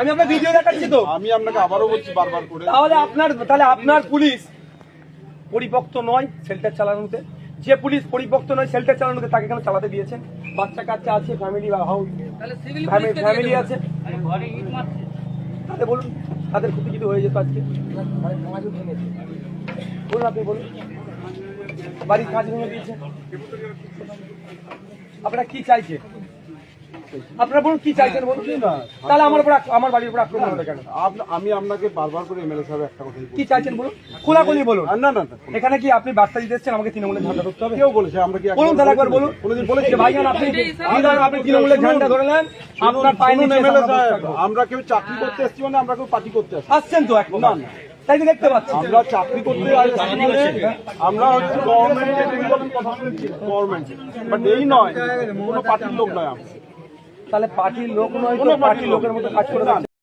আমি আপনার ভিডিও দেখাচ্ছি তো। আমি আপনাকে আবারও বলছি বারবার করে। তাহলে আপনার তাহলে আপনার পুলিশ পরিপক্ত নয় শেল্টার চালানোতে। যে পুলিশ পরিপক্ত নয় শেল্টার চালানোতে তাকে কেন চালাতে দিয়েছেন? বাচ্চা কাচ্চা আছে ফ্যামিলি বা হাউস ফ্যামিলি আছে। তাহলে বলুন তাদের ক্ষতি যদি হয়ে যেত আজকে। বলুন আপনি বলুন। বাড়ির কাজ ভেঙে দিয়েছে। আপনারা কি চাইছে আপনারা বলুন কি চাইছেন বলুন। তাহলে আমার উপর আমার বাড়ির উপর আক্রমণ হলো কেন? আমি আপনাকে বারবার করে এমএলএ সাহেব একটা কথাই বলছি। কি চাইছেন বলুন? খোলাখুলি বলুন। না না না এখানে কি আপনি বার্তা দিতে এসেছেন? আমাকে তৃণমূলের ঝান্ডা ধরতে হবে? কেউ বলেছে আমরা কি বলুন তাহলে একবার বলুন। কোনোদিন বলেছি? ভাইজান আপনি আপনি তৃণমূলের ঝান্ডা ধরে নেন? আপনার পায়ে নিচে এমএলএ সাহেব আমরা কেউ চাকরি করতে এসেছি মানে আমরা কেউ পার্টি করতে আসছি। আসছেন তো এখন। না। তাই তো দেখতে পাচ্ছি। আমরা চাকরি করতে আমরা হচ্ছে গভর্নমেন্টের কথা শুনছি গভর্নমেন্ট বাট এই নয় কোনো পার্টির লোক নয় আমরা। তাহলে পার্টির লোক নয় তো পার্টির লোকের মধ্যে কাজ করে যাচ্ছে